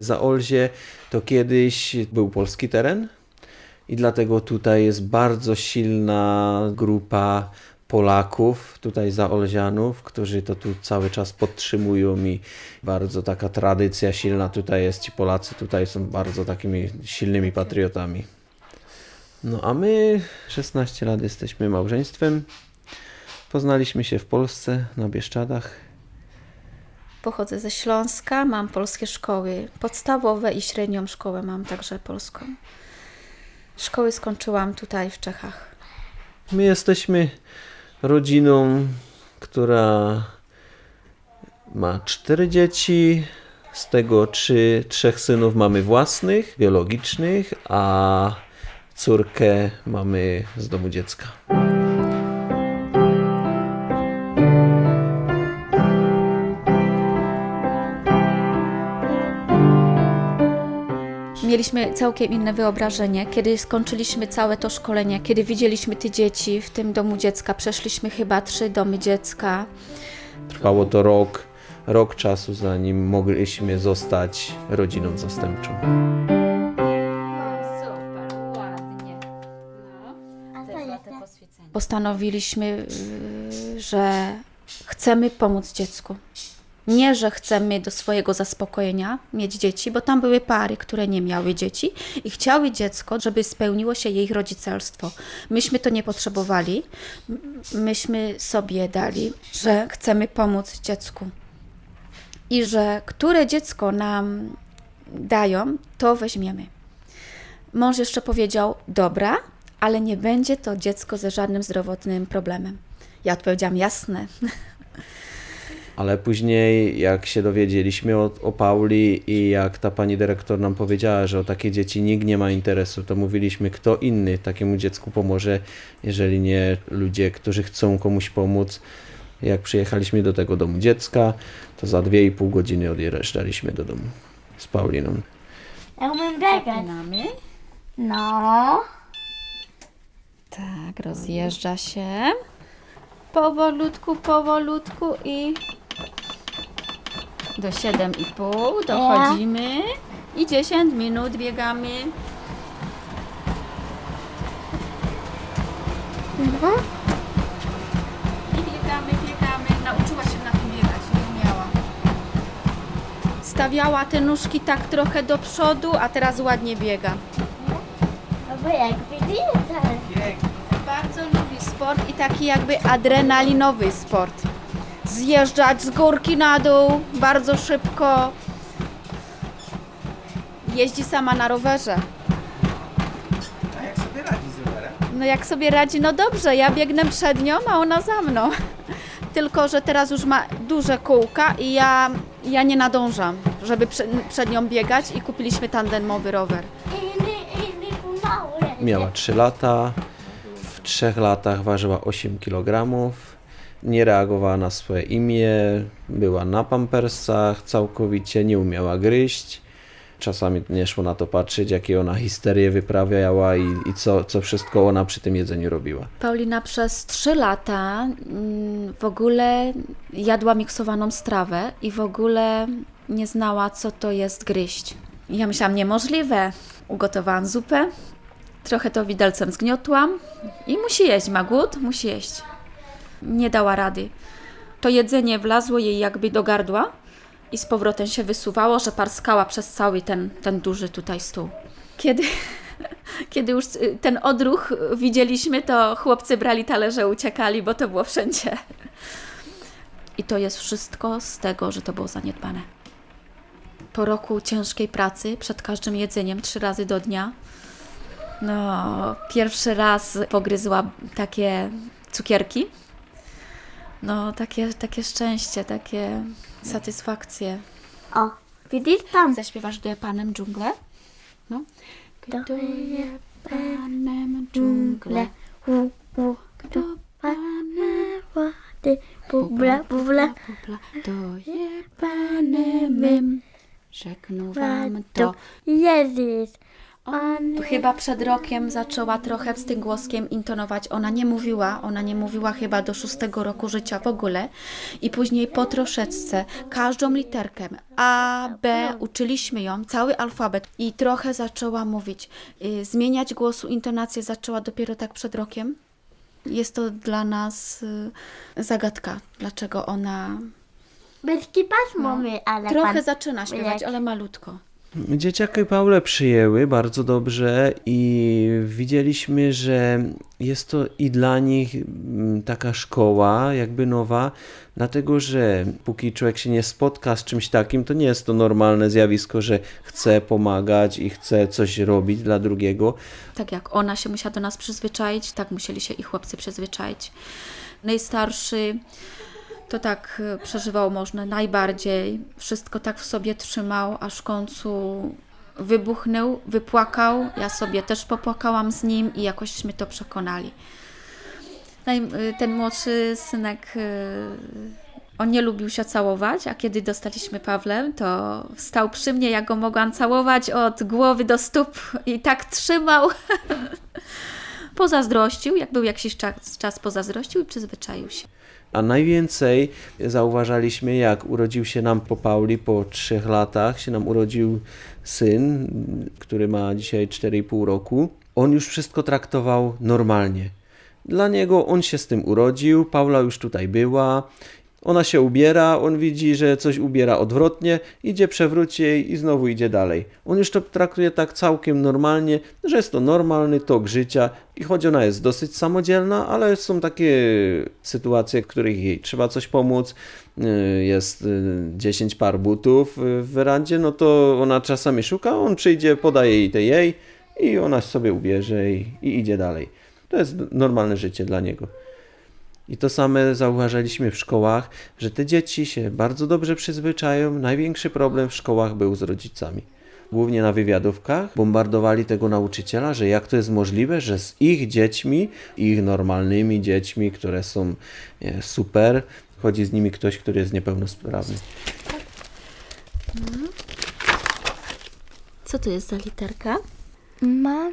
Zaolzie to kiedyś był polski teren i dlatego tutaj jest bardzo silna grupa Polaków, tutaj Zaolzianów, którzy to tu cały czas podtrzymują i bardzo taka tradycja silna tutaj jest. Ci Polacy tutaj są bardzo takimi silnymi patriotami. No a my 16 lat jesteśmy małżeństwem. Poznaliśmy się w Polsce na Bieszczadach. Pochodzę ze Śląska, mam polskie szkoły podstawowe i średnią szkołę mam także polską. Szkoły skończyłam tutaj w Czechach. My jesteśmy rodziną, która ma cztery dzieci. Z tego trzy, trzech synów mamy własnych, biologicznych, a córkę mamy z domu dziecka. Mieliśmy całkiem inne wyobrażenie. Kiedy skończyliśmy całe to szkolenie, kiedy widzieliśmy te dzieci w tym domu dziecka, przeszliśmy chyba trzy domy dziecka. Trwało to rok, rok czasu, zanim mogliśmy zostać rodziną zastępczą. Super, ładnie. Postanowiliśmy, y, że chcemy pomóc dziecku. Nie, że chcemy do swojego zaspokojenia mieć dzieci, bo tam były pary, które nie miały dzieci i chciały dziecko, żeby spełniło się jej rodzicielstwo. Myśmy to nie potrzebowali. Myśmy sobie dali, że chcemy pomóc dziecku. I że które dziecko nam dają, to weźmiemy. Mąż jeszcze powiedział: Dobra, ale nie będzie to dziecko ze żadnym zdrowotnym problemem. Ja odpowiedziałam: Jasne. Ale później, jak się dowiedzieliśmy o, o Pauli i jak ta pani dyrektor nam powiedziała, że o takie dzieci nikt nie ma interesu, to mówiliśmy, kto inny takiemu dziecku pomoże, jeżeli nie ludzie, którzy chcą komuś pomóc. Jak przyjechaliśmy do tego domu dziecka, to za dwie i pół godziny odjeżdżaliśmy do domu z Pauliną. Ja umiem biegać. No. Tak, rozjeżdża się. Powolutku, powolutku i do 7,5 dochodzimy. I 10 minut biegamy. I biegamy, biegamy. Nauczyła się na tym biegać, nie umiała. Stawiała te nóżki tak trochę do przodu, a teraz ładnie biega. No bo jak widzisz, Bardzo lubi sport i taki jakby adrenalinowy sport. Zjeżdżać z górki na dół bardzo szybko. Jeździ sama na rowerze. A jak sobie radzi z rowerem? No jak sobie radzi, no dobrze, ja biegnę przed nią, a ona za mną. Tylko, że teraz już ma duże kółka i ja, ja nie nadążam, żeby prze, przed nią biegać i kupiliśmy tandemowy rower. Miała 3 lata, w 3 latach ważyła 8 kg, nie reagowała na swoje imię, była na pampersach całkowicie, nie umiała gryźć. Czasami nie szło na to patrzeć, jakie ona histerię wyprawiała i, i co, co wszystko ona przy tym jedzeniu robiła. Paulina przez 3 lata mm, w ogóle jadła miksowaną strawę i w ogóle nie znała, co to jest gryźć. Ja myślałam, niemożliwe. Ugotowałam zupę, trochę to widelcem zgniotłam i musi jeść, ma głód, musi jeść. Nie dała rady. To jedzenie wlazło jej jakby do gardła i z powrotem się wysuwało, że parskała przez cały ten, ten duży tutaj stół. Kiedy kiedy już y, ten odruch widzieliśmy, to chłopcy brali talerze, uciekali, bo to było wszędzie. I to jest wszystko z tego, że to było zaniedbane. Po roku ciężkiej pracy, przed każdym jedzeniem, trzy razy do dnia, no, pierwszy raz pogryzła takie cukierki. No, takie, takie szczęście, takie satysfakcje. O, widzisz tam? Zaśpiewasz do panem dżunglę? No. Gduje panem dżunglę, U, u, kto pane wody, bubla, bubla. bubla, to je panem mym. Rzeknę wam to. Jezus. Chyba przed rokiem zaczęła trochę z tym głoskiem intonować. Ona nie mówiła, ona nie mówiła chyba do szóstego roku życia w ogóle. I później po troszeczce każdą literkę A, B uczyliśmy ją, cały alfabet. I trochę zaczęła mówić. Y, Zmieniać głosu, intonację zaczęła dopiero tak przed rokiem. Jest to dla nas y, zagadka, dlaczego ona Bez pasmo my, ale trochę pan... zaczyna śpiewać, ale malutko. Dzieciaki Paulę przyjęły bardzo dobrze i widzieliśmy, że jest to i dla nich mm, taka szkoła, jakby nowa, dlatego że póki człowiek się nie spotka z czymś takim, to nie jest to normalne zjawisko, że chce pomagać i chce coś robić dla drugiego. Tak jak ona się musiała do nas przyzwyczaić, tak musieli się i chłopcy przyzwyczaić. Najstarszy to tak e, przeżywał można najbardziej. Wszystko tak w sobie trzymał, aż w końcu wybuchnął, wypłakał. Ja sobie też popłakałam z nim i jakośmy to przekonali. Naj- Ten młodszy synek, e, on nie lubił się całować, a kiedy dostaliśmy Pawlem, to stał przy mnie, ja go mogłam całować od głowy do stóp i tak trzymał. Pozazdrościł, jak był jakiś czas, czas pozazdrościł i przyzwyczaił się. A najwięcej zauważaliśmy, jak urodził się nam po Pauli, po trzech latach się nam urodził syn, który ma dzisiaj 4,5 roku. On już wszystko traktował normalnie. Dla niego on się z tym urodził, Paula już tutaj była. Ona się ubiera, on widzi, że coś ubiera odwrotnie, idzie, przewróci jej i znowu idzie dalej. On już to traktuje tak całkiem normalnie, że jest to normalny tok życia i choć ona jest dosyć samodzielna, ale są takie sytuacje, w których jej trzeba coś pomóc, y, jest y, 10 par butów y, w werandzie, no to ona czasami szuka, on przyjdzie, podaje jej te jej i ona sobie ubierze i, i idzie dalej. To jest normalne życie dla niego. I to same zauważyliśmy w szkołach, że te dzieci się bardzo dobrze przyzwyczają. Największy problem w szkołach był z rodzicami. Głównie na wywiadówkach bombardowali tego nauczyciela, że jak to jest możliwe, że z ich dziećmi, ich normalnymi dziećmi, które są super, chodzi z nimi ktoś, który jest niepełnosprawny. Co to jest za literka? Ma,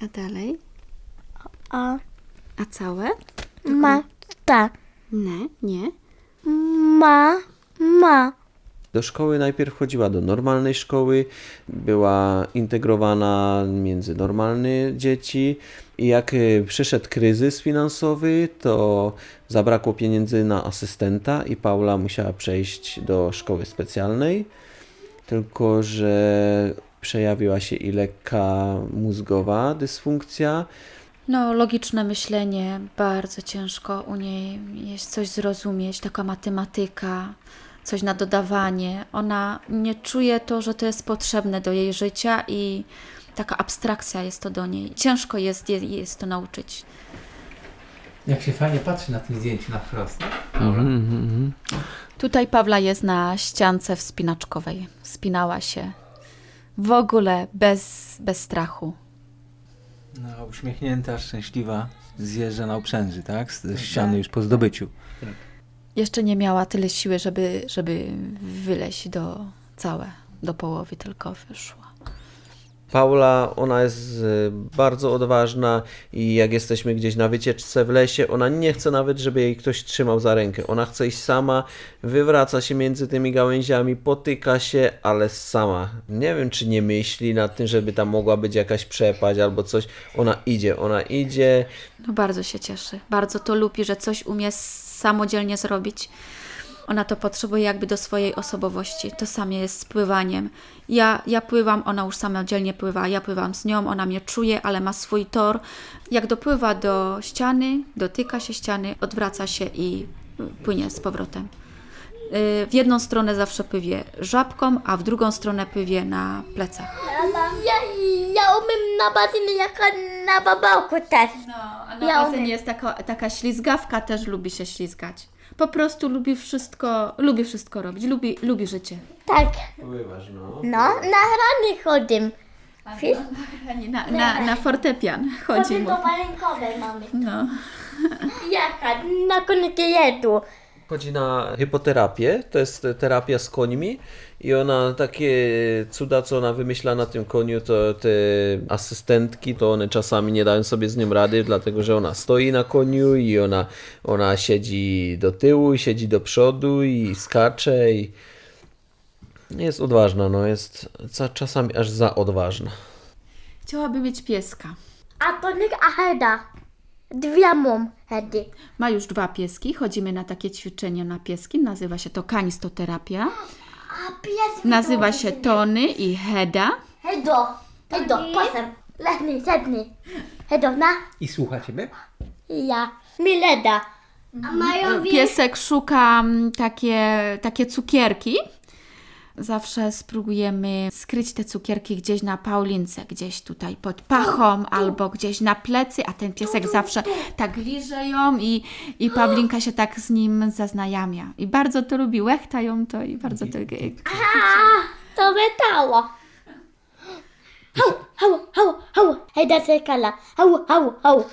A dalej? a, A całe? Ma, ta, Nie, nie. ma, ma. Do szkoły najpierw chodziła do normalnej szkoły, była integrowana między normalne dzieci i jak y, przyszedł kryzys finansowy, to zabrakło pieniędzy na asystenta i Paula musiała przejść do szkoły specjalnej, tylko że przejawiła się i lekka mózgowa dysfunkcja, No, logiczne myślenie, bardzo ciężko u niej jest coś zrozumieć, taka matematyka, coś na dodawanie. Ona nie czuje to, że to jest potrzebne do jej życia i taka abstrakcja jest to do niej. Ciężko jest, je- jest to nauczyć. Jak się fajnie patrzy na tym zdjęciu na wprost, nie? Mhm, Tutaj Pawla jest na ściance wspinaczkowej. Wspinała się w ogóle bez, bez strachu. No, uśmiechnięta, szczęśliwa, zjeżdża na uprzęży, tak? Z z ściany już po zdobyciu. Jeszcze nie miała tyle siły, żeby, żeby wyleźć do całe, do połowy tylko wyszła. Paula, ona jest e, bardzo odważna i jak jesteśmy gdzieś na wycieczce w lesie, ona nie chce nawet, żeby jej ktoś trzymał za rękę. Ona chce iść sama, wywraca się między tymi gałęziami, potyka się, ale sama. Nie wiem, czy nie myśli nad tym, żeby tam mogła być jakaś przepaść albo coś. Ona idzie, ona idzie. No bardzo się cieszy. Bardzo to lubi, że coś umie samodzielnie zrobić. Ona to potrzebuje jakby do swojej osobowości. To samo jest z pływaniem. Ja, ja pływam, ona już samodzielnie pływa. Ja pływam z nią, ona mnie czuje, ale ma swój tor. Jak dopływa do ściany, dotyka się ściany, odwraca się i y, płynie z powrotem. Y, W jedną stronę zawsze pływie żabką, a w drugą stronę pływie na plecach. Ja, ja umiem na basenie jak na babałku też. No, a na Ja basenie umiem. jest taka, taka ślizgawka, też lubi się ślizgać. Po prostu lubi wszystko, lubi wszystko robić, lubi, lubi życie. Tak, Pływasz, no. no, na rany chodzę. Wiesz? Na, na, na fortepian chodzi Chodzę mu. do walenkowej mamy. No. Jaka, na koniec jedu. Chodzi na hipoterapię, to jest terapia z końmi i ona takie cuda, co ona wymyśla na tym koniu, to te asystentki, to one czasami nie dają sobie z nim rady, dlatego że ona stoi na koniu i ona, ona siedzi do tyłu, i siedzi do przodu i skacze i jest odważna, no jest czasami aż za odważna. Chciałaby mieć pieska. A to nie Aheda. Dwie mam hedy. Ma już dwa pieski, chodzimy na takie ćwiczenia na pieski, nazywa się to kanistoterapia. A pies. Nazywa się Tony i Heda. Hedo. Hedo. Pasem. Lechny, sedny. Hedo, na. I słucha ciebie? Ja. Mileda. A mają wie... Piesek szuka mm, takie, takie cukierki. Zawsze spróbujemy skryć te cukierki gdzieś na Paulince, gdzieś tutaj pod pachą albo gdzieś na plecy, a ten piesek zawsze tak liże ją i, i Paulinka się tak z nim zaznajamia. I bardzo to lubi, łechta ją to i bardzo to... A, to wetało. Hał, hał, hał, hał. Hejda sekala. Hał, hał, hał.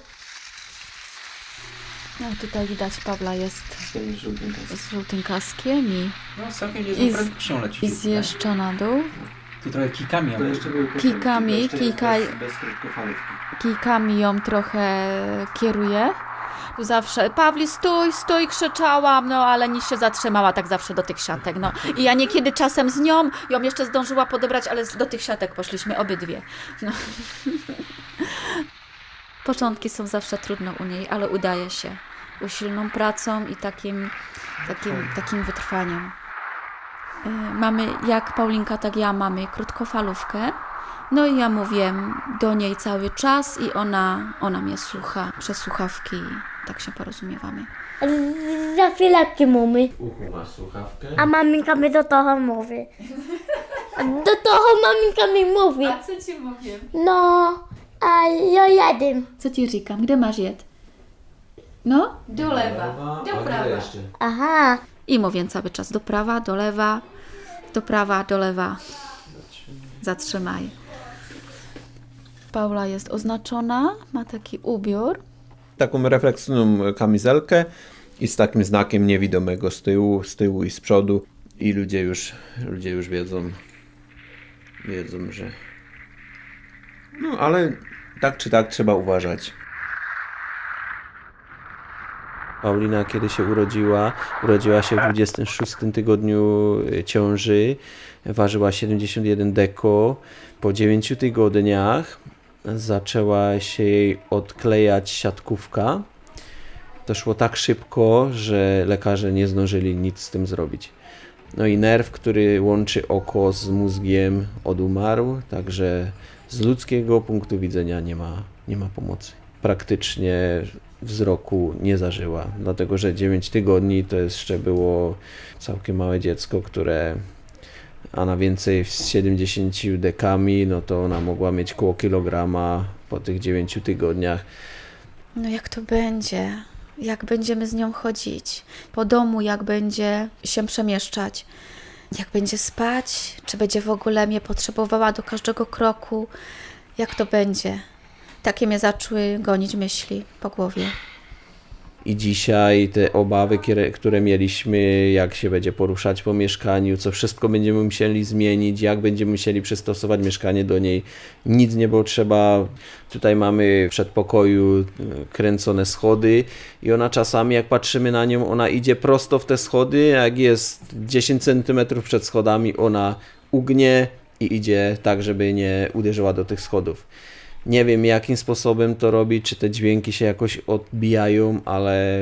No tutaj widać Pawła jest Z tym żółtym kaskiem. z żółtym kaskiem i, No, całkiem I niezłą z- prędkością leci. i zjeżdża na dół. Tu trochę kikami, ale jeszcze były Kikami, jeszcze jest kikaj- Bez, bez krótkofalówki. kijkami ją trochę kieruje. Tu zawsze, Pawli, stój, stój, krzyczałam, no ale nic się zatrzymała tak zawsze do tych siatek, no. I ja niekiedy czasem z nią, ją jeszcze zdążyła podebrać, ale do tych siatek poszliśmy obydwie. No. Początki są zawsze trudne u niej, ale udaje się. Usilną pracą i takim, takim, takim wytrwaniem. Y, Mamy, jak Paulinka, tak ja, mamy krótkofalówkę. No i ja mówię do niej cały czas i ona, ona mnie słucha przez słuchawki i tak się porozumiewamy. Za chwileczkę mamy. Uchu masz słuchawkę? A maminka mi do toho mówi. Do toho maminka mi mówi. co ci mówię? No, a ja jadę. Co ci říkam? Gdzie masz jed? No? Do lewa, A do prawa. Aha. I mówię cały czas do prawa, do lewa, do prawa, do lewa. Zatrzymaj. Paula jest oznaczona, ma taki ubiór. taką refleksyjną kamizelkę i z takim znakiem niewidomego z tyłu, z tyłu i z przodu i ludzie już, ludzie już wiedzą, wiedzą, że no ale tak czy tak trzeba uważać. Paulina, kiedy się urodziła, urodziła się w 26 tygodniu y, ciąży, ważyła 71 deko. Po 9 tygodniach zaczęła się jej odklejać siatkówka. To szło tak szybko, że lekarze nie zdążyli nic z tym zrobić. No i nerw, który łączy oko z mózgiem, odumarł, także z ludzkiego punktu widzenia nie ma, nie ma pomocy. Praktycznie wzroku nie zażyła, dlatego że 9 tygodni to jeszcze było całkiem małe dziecko, które a na więcej z 70 dekami, no to ona mogła mieć koło kilograma po tych 9 tygodniach. No jak to będzie? Jak będziemy z nią chodzić? Po domu, jak będzie się przemieszczać? Jak będzie spać? Czy będzie w ogóle mnie potrzebowała do każdego kroku? Jak to będzie? Takie mnie zaczęły gonić myśli po głowie. I dzisiaj te obawy, które, mieliśmy, jak się będzie poruszać po mieszkaniu, co wszystko będziemy musieli zmienić, jak będziemy musieli przystosować mieszkanie do niej, nic nie było trzeba. Tutaj mamy w przedpokoju e, kręcone schody i ona czasami, jak patrzymy na nią, ona idzie prosto w te schody, jak jest 10 cm przed schodami, ona ugnie i idzie tak, żeby nie uderzyła do tych schodów. Nie wiem, jakim sposobem to robi, czy te dźwięki się jakoś odbijają, ale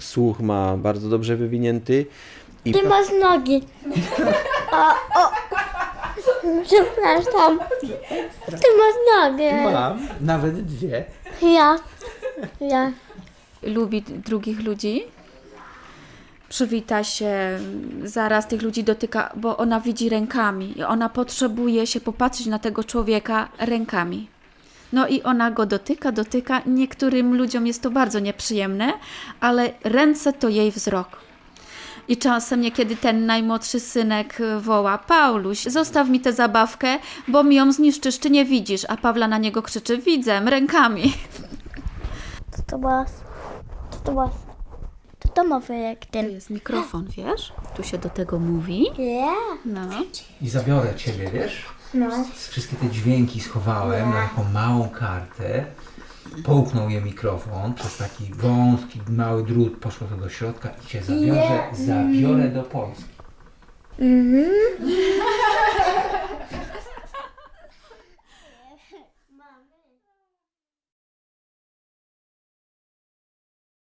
słuch ma bardzo dobrze wywinięty. I Ty masz nogi. O, o. Przepraszam. Ty masz nogi. Mam, nawet dwie. Ja. Ja. Lubi drugich ludzi. Przywita się, zaraz tych ludzi dotyka, bo ona widzi rękami i ona potrzebuje się popatrzeć na tego człowieka rękami. No i ona go dotyka, dotyka. Niektórym ludziom jest to bardzo nieprzyjemne, ale ręce to jej wzrok. I czasem niekiedy ten najmłodszy synek woła: Pauluś, zostaw mi tę zabawkę, bo mi ją zniszczysz, czy nie widzisz? A Pawla na niego krzyczy: Widzę, rękami. Co to was? Co to was? Co domowy jak To ten. jest mikrofon, wiesz? Tu się do tego mówi. Ja. No. I zabiorę ciebie, wiesz? No. Wszystkie te dźwięki schowałem na taką małą kartę. Połknął je mikrofon przez taki wąski, mały drut, poszło to do środka i cię zabiorę, zabiorę do Polski.